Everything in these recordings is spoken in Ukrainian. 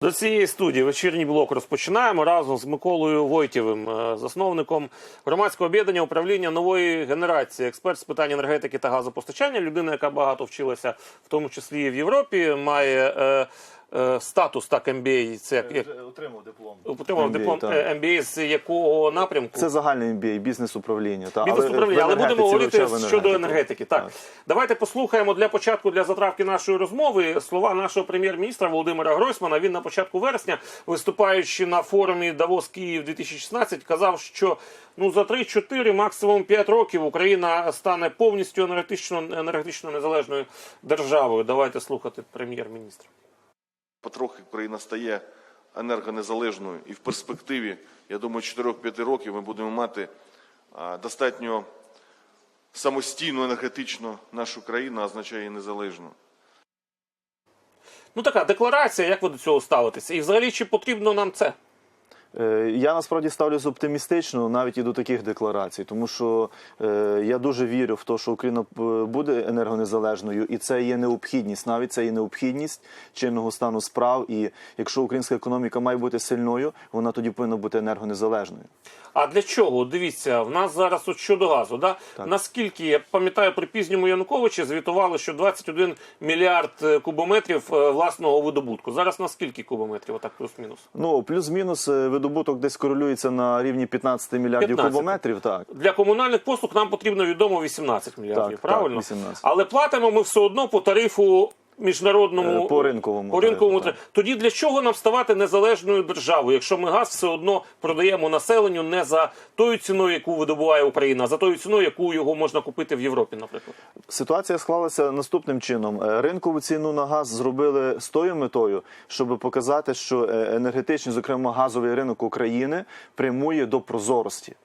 До цієї студії вечірній блок розпочинаємо разом з Миколою Войтєвим, е, засновником громадського об'єднання управління нової генерації, експерт з питань енергетики та газопостачання, людина, яка багато вчилася, в тому числі і в Європі, має е, статус так MBA, це як, як отримав диплом. отримав MBA, диплом так. е, MBA з якого напрямку? Це загальний MBA, бізнес-управління. Та, Бізнес управління, але в будемо говорити щодо енергетики. Так. давайте послухаємо для початку для затравки нашої розмови слова нашого прем'єр-міністра Володимира Гройсмана. Він на початку вересня, виступаючи на форумі Давос Київ 2016, казав, що ну за 3-4, максимум 5 років Україна стане повністю енергетично енергетично незалежною державою. Давайте слухати прем'єр-міністра. Потрохи країна стає енергонезалежною, і в перспективі, я думаю, 4-5 років ми будемо мати достатньо самостійну енергетично нашу країну, а означає незалежну. Ну така декларація. Як ви до цього ставитеся? І взагалі чи потрібно нам це? Е, Я насправді ставлюсь оптимістично навіть і до таких декларацій, тому що е, я дуже вірю в те, що Україна е, буде енергонезалежною, і це є необхідність. Навіть це є необхідність чинного стану справ. І якщо українська економіка має бути сильною, вона тоді повинна бути енергонезалежною. А для чого? Дивіться, в нас зараз от щодо газу. Да? Наскільки я пам'ятаю, при пізньому Януковичі звітували, що 21 мільярд кубометрів власного видобутку. Зараз на скільки кубометрів? Отак плюс-мінус. Ну плюс-мінус е, видобуток десь корелюється на рівні 15 мільярдів 15. кубометрів. Так. Для комунальних послуг нам потрібно відомо 18 мільярдів. Так, правильно? так, 18. Але платимо ми все одно по тарифу. Міжнародному Е, по ринковому по ринковому тарифу, тоді для чого нам ставати незалежною державою, якщо ми газ все одно продаємо населенню не за тою ціною, яку видобуває Україна, а за тою ціною, яку його можна купити в Європі, наприклад. Ситуація склалася наступним чином: Е, ринкову ціну на газ зробили з тою метою, щоб показати, що е, енергетичний, зокрема газовий ринок України, прямує до прозорості.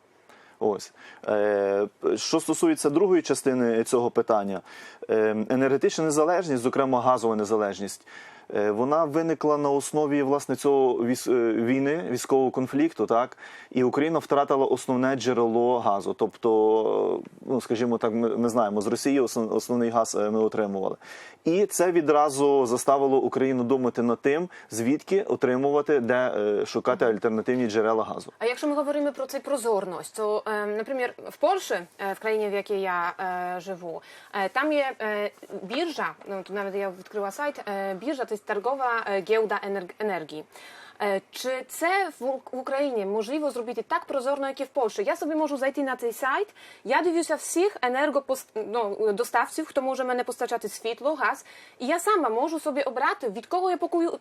Ось Е, що стосується другої частини цього питання, е, енергетична незалежність, зокрема газова незалежність. Е, Вона виникла на основі власне цього е, війни, військового конфлікту, так і Україна втратила основне джерело газу. Тобто, ну скажімо так, ми, ми знаємо, з Росії основ- основний газ е, ми отримували, і це відразу заставило Україну думати над тим, звідки отримувати, де шукати альтернативні джерела газу. A jak my mówimy про цей прозорність, то, наприклад, в Польщі, в країні, в якій я живу, там є біржа, ну, навіть я відкрила сайт, біржа to jest targowa е, giełda енерг- енергії. Е, Чи це в, Україні можливо зробити так прозорно, як і в Польщі? Я собі можу зайти на цей сайт, я дивлюся всіх енергодоставців, хто може мене постачати світло, газ, і я сама можу собі обрати, від кого я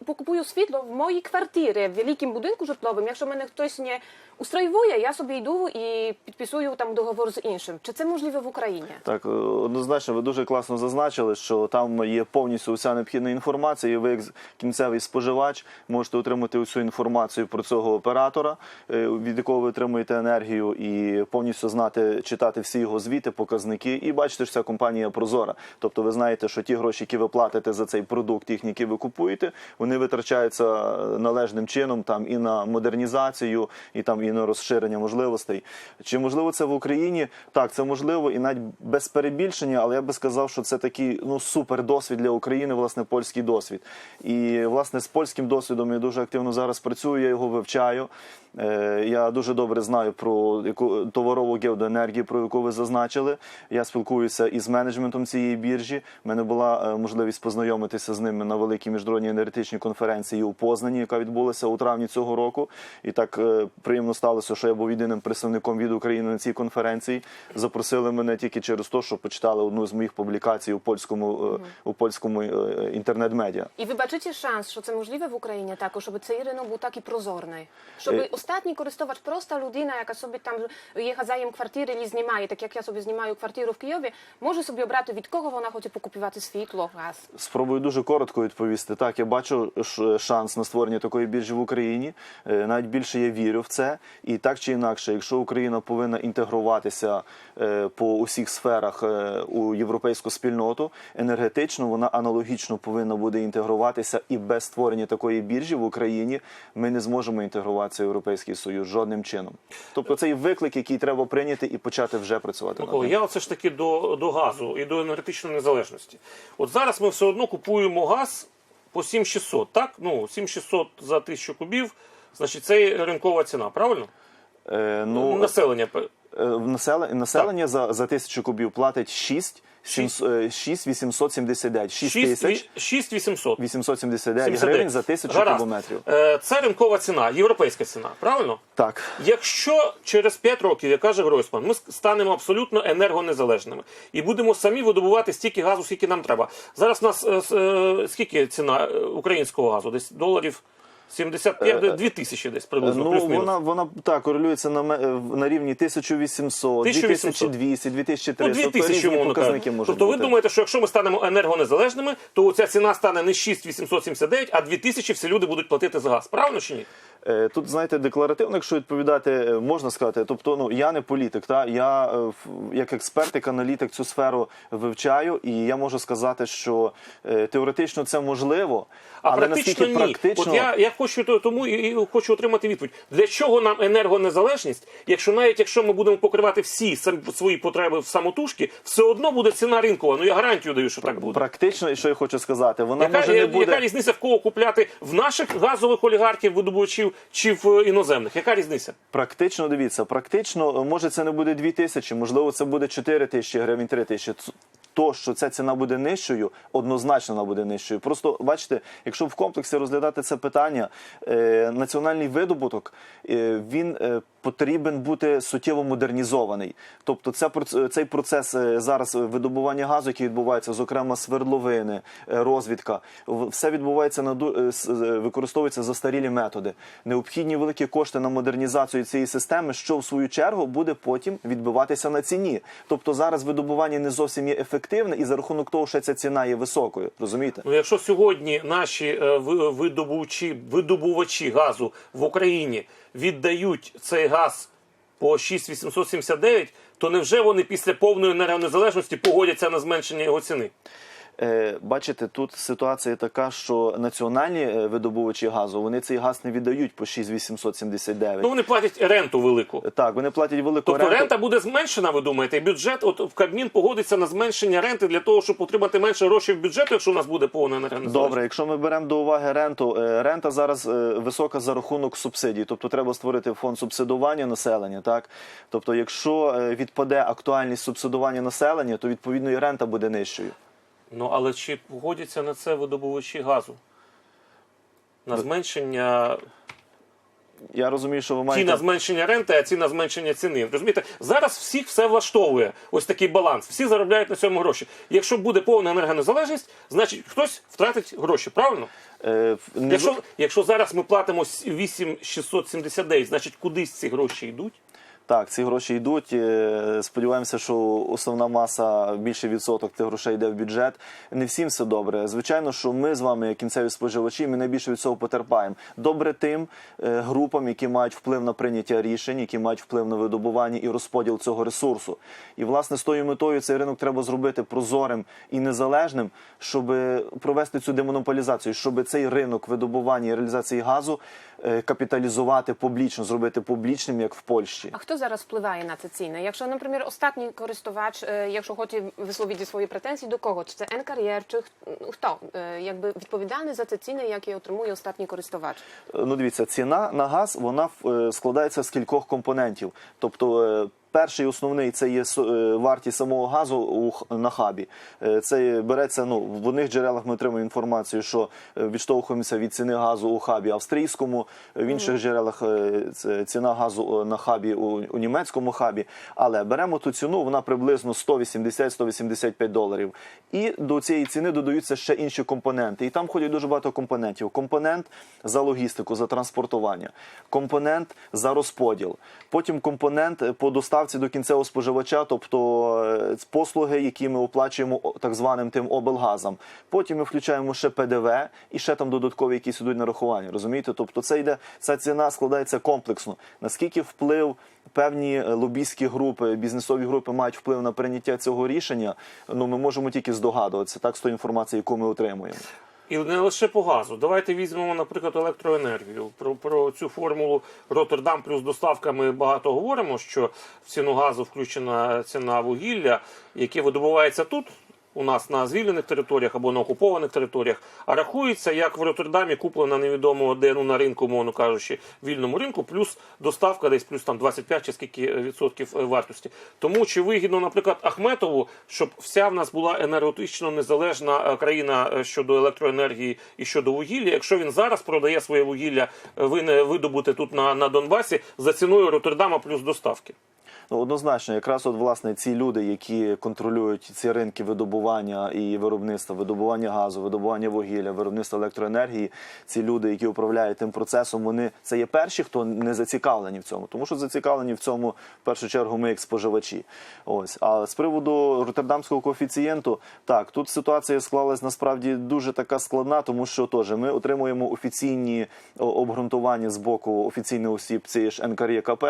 покупую світло в моїй квартирі, в великому будинку житловому. Якщо мене хтось не устроює, я собі йду і підписую там договор з іншим. Чи це можливо в Україні? Так, е, однозначно, ви дуже класно зазначили, що там є повністю вся необхідна інформація, і ви, як кінцевий споживач, можете отримати усю інформацію про цього оператора, е, від якого ви отримуєте енергію, і повністю знати, читати всі його звіти, показники, і бачите, що ця компанія прозора. Тобто, ви знаєте, що ті гроші, які ви платите за цей продукт, їхній, який ви купуєте, вони витрачаються е, належним чином там і на модернізацію, і там і на розширення можливостей. Чи можливо це в Україні? Так, це можливо, і навіть без перебільшення, але я би сказав, що це такий ну супер досвід для України, власне, польський досвід. І власне з польським досвідом я дуже активно зараз працюю, я його вивчаю. Е, Я дуже добре знаю про яку товарову геодоенергію, про яку ви зазначили. Я спілкуюся із менеджментом цієї біржі. У мене була е, можливість познайомитися з ними на великій міжнародній енергетичній конференції у Познані, яка відбулася у травні цього року. І так е, приємно сталося, що я був єдиним представником від України на цій конференції. Запросили мене тільки через те, що почитали одну з моїх публікацій у польському у польському інтернет-медіа. І ви бачите шанс, що це можливе в Україні також, щоб цей ринок був такий прозорний, щоб ostatni користувач, проста людина, яка собі там є хазяєм квартири і знімає, так як я собі знімаю квартиру в Києві, може собі обрати від кого вона хоче покупувати світло, газ. Спробую дуже коротко відповісти. Так, я бачу шанс на створення такої біржі в Україні. Навіть більше я вірю в це. І так чи інакше, якщо Україна повинна інтегруватися по усіх сферах у європейську спільноту, енергетично вона аналогічно повинна буде інтегруватися, і без створення такої біржі в Україні ми не зможемо інтегруватися в європейський союз жодним чином. Тобто це і виклик, який треба прийняти і почати вже працювати. Микола, я все ж таки до, до газу і до енергетичної незалежності. От зараз ми все одно купуємо газ по 7600, так? Ну, 7600 за 1000 кубів, значить, це ринкова ціна, правильно? Е, ну, Населення. Е, населення, населення за, за тисячу кубів платить 6, 6 879, 6 тисяч 6800. 879 79. гривень за тисячу Гаразд. кубометрів. Е, Це ринкова ціна, європейська ціна, правильно? Так. Якщо через 5 років, як каже Гройсман, ми станемо абсолютно енергонезалежними і будемо самі видобувати стільки газу, скільки нам треба. Зараз у нас е, скільки ціна українського газу? Десь доларів 75, 2 тисячі десь приблизно, Ну, вона, вона так корелюється на, на рівні 1800, 1800. 2200, 2300. Ну, 2000, тобто показники можуть Тобто ви бути. думаєте, що якщо ми станемо енергонезалежними, то ця ціна стане не 6879, а 2000 всі люди будуть платити за газ. Правильно чи ні? Е, Тут, знаєте, декларативно, якщо відповідати, е, можна сказати, тобто, ну я не політик, та я е, як експерт, як аналітик цю сферу вивчаю, і я можу сказати, що теоретично це можливо, А але практично наскільки ні. практично От я, я хочу то- тому і, і хочу отримати відповідь. Для чого нам енергонезалежність, якщо навіть якщо ми будемо покривати всі свої потреби в самотужки, все одно буде ціна ринкова. Ну я гарантію даю, що так буде. практично, і що я хочу сказати, вона Яка, може не буде. яка різниця в кого купляти в наших газових олігархів, видобувачів чи в іноземних? Яка різниця? Практично дивіться, практично, е, може це не буде 2 тисячі, можливо, це буде 4 тисячі гривень, 3 тисячі. То, що ця ціна буде нижчою, однозначно вона буде нижчою. Просто бачите, якщо в комплексі розглядати це питання, е, національний видобуток е, він е, потрібен бути суттєво модернізований. Тобто, це цей процес е, зараз видобування газу, який відбувається, зокрема свердловини, е, розвідка, все відбувається на е, е, використовуються застарілі методи. Необхідні великі кошти на модернізацію цієї системи, що в свою чергу буде потім відбиватися на ціні. Тобто зараз видобування не зовсім є ефективне, і за рахунок того, що ця ціна є високою. Розумієте? Ну, якщо сьогодні наші е, видобувачі, видобувачі газу в Україні віддають цей газ по 6,879, то невже вони після повної енергонезалежності погодяться на зменшення його ціни? Е, Бачите, тут ситуація така, що національні е, видобувачі газу вони цей газ не віддають по 6,879. Ну вони платять ренту велику. Так, вони платять велику Тобто ренту. рента буде зменшена, ви думаєте, і бюджет, от в Кабмін погодиться на зменшення ренти для того, щоб отримати менше грошей в бюджету, якщо у нас буде повна енергонезалежність? Добре, якщо ми беремо до уваги ренту, е, рента зараз е, висока за рахунок субсидій, тобто треба створити фонд субсидування населення. Так, тобто, якщо е, відпаде актуальність субсидування населення, то відповідно і рента буде нижчою. Ну але чи погодяться на це видобувачі газу? На зменшення Я розумію, що ви маєте на зменшення ренти, а ці на зменшення ціни. Розумієте, зараз всіх все влаштовує. Ось такий баланс. Всі заробляють на цьому гроші. Якщо буде повна енергонезалежність, значить хтось втратить гроші. Правильно? е, не Якщо, якщо зараз ми платимо 8679, значить кудись ці гроші йдуть. Так, ці гроші йдуть. Е, Сподіваємося, що основна маса, більший відсоток цих грошей йде в бюджет. Не всім все добре. Звичайно, що ми з вами, як кінцеві споживачі, ми найбільше від цього потерпаємо. Добре тим е, групам, які мають вплив на прийняття рішень, які мають вплив на видобування і розподіл цього ресурсу. І власне з тою метою цей ринок треба зробити прозорим і незалежним, щоб провести цю демонополізацію, щоб цей ринок видобування і реалізації газу капіталізувати публічно, зробити публічним, як в Польщі. А хто зараз впливає на ці ціни? Якщо, наприклад, останній користувач, е, якщо хоче висловити свої претензії, до кого? Чи це N-кар'єр, чи хто? Е, Якби відповідальний за ці ціни, які отримує останній користувач? Ну, дивіться, ціна на газ вона е, складається з кількох компонентів. Тобто, е, перший основний це є е, вартість самого газу на хабі. Е, Це береться. Ну в одних джерелах ми отримуємо інформацію, що е, відштовхуємося від ціни газу у хабі австрійському, в інших джерелах це ціна газу на хабі у, німецькому хабі. Але беремо ту ціну, вона приблизно 180-185 доларів. І до цієї ціни додаються ще інші компоненти. І там ходять дуже багато компонентів. Компонент за логістику, за транспортування, компонент за розподіл, потім компонент по доставці до кінцевого споживача, тобто е, послуги, які ми оплачуємо так званим тим облгазам. Потім ми включаємо ще ПДВ і ще там додаткові якісь ідуть нарахування. Розумієте? Тобто, це йде ця ціна складається комплексно. Наскільки вплив певні е, лобійські групи, бізнесові групи мають вплив на прийняття цього рішення? Ну ми можемо тільки здогадуватися так з тої інформації, яку ми отримуємо. І не лише по газу. Давайте візьмемо, наприклад, електроенергію. Про, про цю формулу Роттердам плюс доставка ми багато говоримо, що в ціну газу включена ціна вугілля, яке видобувається тут, у нас на звільнених територіях або на окупованих територіях, а рахується, як в Роттердамі куплена невідомо де ну, на ринку, мовно кажучи, вільному ринку, плюс доставка десь плюс там 25 чи скільки е, відсотків е, вартості. Тому чи вигідно, наприклад, Ахметову, щоб вся в нас була енергетично незалежна е, країна щодо електроенергії і щодо вугілля, якщо він зараз продає своє вугілля е, вине- видобуте тут на, на Донбасі за ціною Роттердама плюс доставки. Ну, однозначно, якраз от власне ці люди, які контролюють ці ринки видобування і виробництва, видобування газу, видобування вугілля, виробництва електроенергії, ці люди, які управляють тим процесом, вони це є перші, хто не зацікавлені в цьому, тому що зацікавлені в цьому в першу чергу ми як споживачі. Ось а з приводу роттердамського коефіцієнту, так тут ситуація склалась насправді дуже така складна, тому що теж ми отримуємо офіційні обґрунтування з боку офіційних осіб цієї ж НКРЄКП,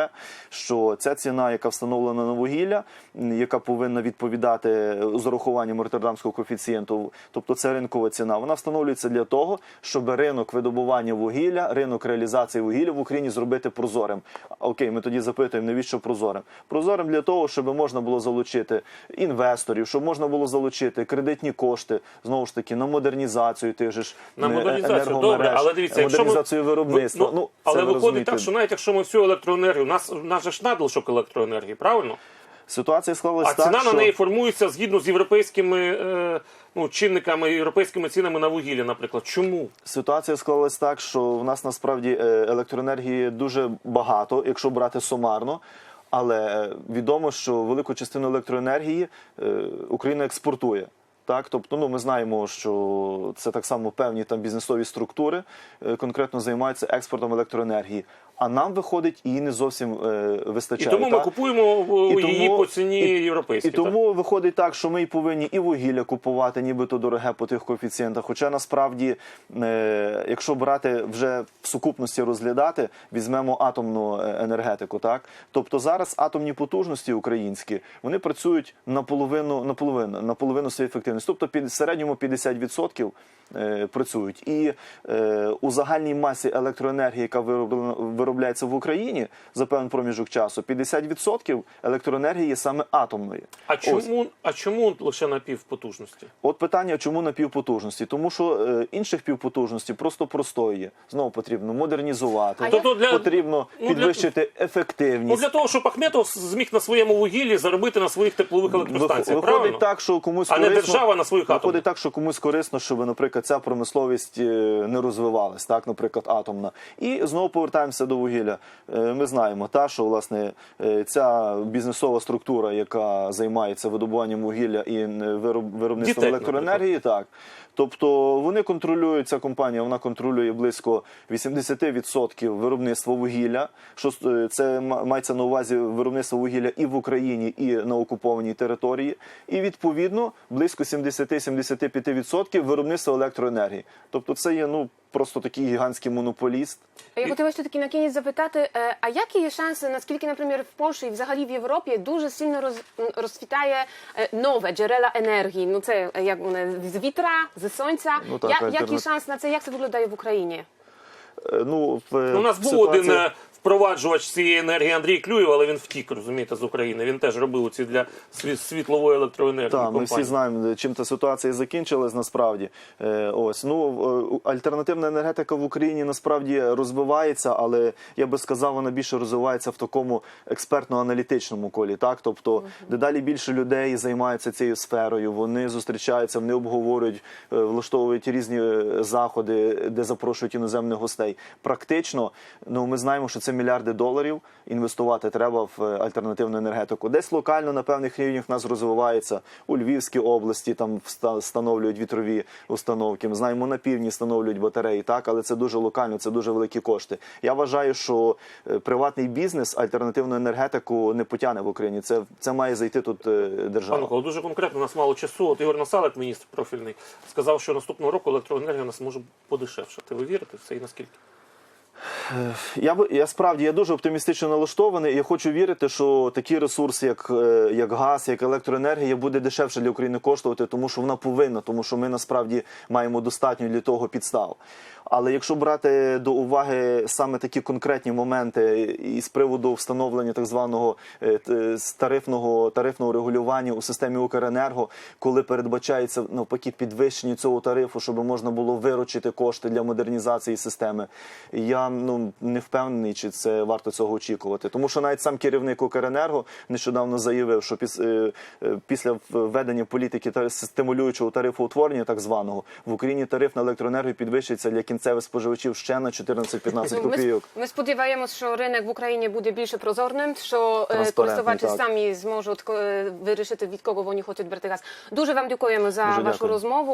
що ця ціна, яка встановлена на вугілля, яка повинна відповідати з урахуванням роттердамського коефіцієнту, тобто це ринкова ціна, вона встановлюється для того, щоб ринок видобування вугілля, ринок реалізації вугілля в Україні зробити прозорим. Окей, ми тоді запитуємо, навіщо прозорим? Прозорим для того, щоб можна було залучити інвесторів, щоб можна було залучити кредитні кошти знову ж таки на модернізацію тих же ж На е, модернізацію, енергомереж, добре, але дивіться, якщо ми- модернізацію виробництва. Ви- Ну, але виходить розумієте. так, що навіть якщо ми всю електроенергію, у нас, у нас же ж надлишок електроенергії, правильно? Ситуація склалась А так, ціна що... на неї формується згідно з європейськими е, ну, чинниками, європейськими цінами на вугілля, наприклад. Чому? Ситуація склалась так, що в нас насправді е, електроенергії дуже багато, якщо брати сумарно. Але е, відомо, що велику частину електроенергії е, Україна експортує. Так, тобто, ну ми знаємо, що це так само певні там бізнесові структури конкретно займаються експортом електроенергії. А нам виходить її не зовсім е, І вистачає. тому ми купуємо І її тому- по ціні і- європейській. І тому виходить так, що ми повинні і вугілля купувати, нібито дороге по тих коефіцієнтах. Хоча насправді, е, якщо брати вже в сукупності розглядати, візьмемо атомну е, енергетику. Так, тобто зараз атомні потужності українські вони працюють наполовину наполовину, наполовину своєї ефективності, тобто під середньому 50% е, працюють. І е, у загальній масі електроенергії, яка вироблена виробляється в Україні за певний проміжок часу, 50% електроенергії є саме атомної. А Ось. чому, а чому лише на півпотужності? От питання, чому на півпотужності? Тому що е, інших півпотужностей просто простої. Знову потрібно модернізувати, А Тобто для- потрібно ну, для- підвищити Ну, ефективність. для того, щоб Ахметов зміг на своєму вугіллі заробити на своїх теплових електростанціях, Виходить правильно? так, що комусь А не корисно, держава на своїх атомних. Виходить так, що комусь корисно, щоб, наприклад, ця промисловість е, не розвивалась, так, наприклад, атомна. І знову повертаємося до вугілля. Е, Ми знаємо, та що власне е, ця бізнесова структура, яка займається видобуванням вугілля і е, вироб- виробництвом Дітей, електроенергії, так. Тобто вони контролюють ця компанія, вона контролює близько 80% виробництва вугілля. Що е, це мається на увазі виробництво вугілля і в Україні, і на окупованій території. І відповідно близько 70-75% виробництва електроенергії. Тобто, це є ну просто такий гігантський монополіст. Я хотіла ще таки на кінець запитати, е, а які є шанси, наскільки, наприклад, в Польщі і взагалі в Європі дуже сильно роз, розцвітає е, нове джерела енергії? Ну це як вони з вітра, з сонця. Ну, так, Я- Який шанс на це? Як це виглядає в Україні? Е, Ну, в, Ну, У нас був один е, впроваджувач цієї енергії Андрій Клюєв, але він втік, розумієте, з України. Він теж робив ці для світлової електроенергії. Так, ми всі знаємо, чим та ситуація закінчилась насправді. Е, ось ну альтернативна енергетика в Україні насправді розвивається, але я би сказав, вона більше розвивається в такому експертно-аналітичному колі. Так, тобто дедалі більше людей займаються цією сферою. Вони зустрічаються, вони обговорюють, е, влаштовують різні е, заходи, де запрошують іноземних гостей. Практично, ну ми знаємо, що це мільярди доларів інвестувати треба в е, альтернативну енергетику. Десь локально на певних рівнях в нас розвивається у Львівській області. Там вста- встановлюють вітрові установки. Ми знаємо, на півдні встановлюють батареї, так, але це дуже локально, це дуже великі кошти. Я вважаю, що е, приватний бізнес альтернативну енергетику не потягне в Україні. Це це має зайти тут е, держава. Пане дуже конкретно у нас мало часу. От Ігор Насалик, міністр профільний, сказав, що наступного року електроенергія у нас може подешевшати. Ви вірите в це і наскільки? Я би я справді я дуже оптимістично налаштований. Я хочу вірити, що такі ресурси, як, е, як газ, як електроенергія, буде дешевше для України коштувати, тому що вона повинна, тому що ми насправді маємо достатньо для того підстав. Але якщо брати до уваги саме такі конкретні моменти і з приводу встановлення так званого е, тарифного тарифного регулювання у системі Укренерго, коли передбачається навпаки підвищення цього тарифу, щоб можна було виручити кошти для модернізації системи, я ну не впевнений, чи це варто цього очікувати. Тому що навіть сам керівник Укренерго нещодавно заявив, що е, е, після введення політики стимулюючого тарифоутворення, так званого, в Україні тариф на електроенергію підвищиться для кінцевих споживачів ще на 14-15 Ну, Ми, копійок. ми сподіваємось, що ринок в Україні буде більше прозорним, що е, користувачі так. самі зможуть е, вирішити від кого вони хочуть брати газ. Дуже вам дякуємо за Дуже вашу дякую. розмову.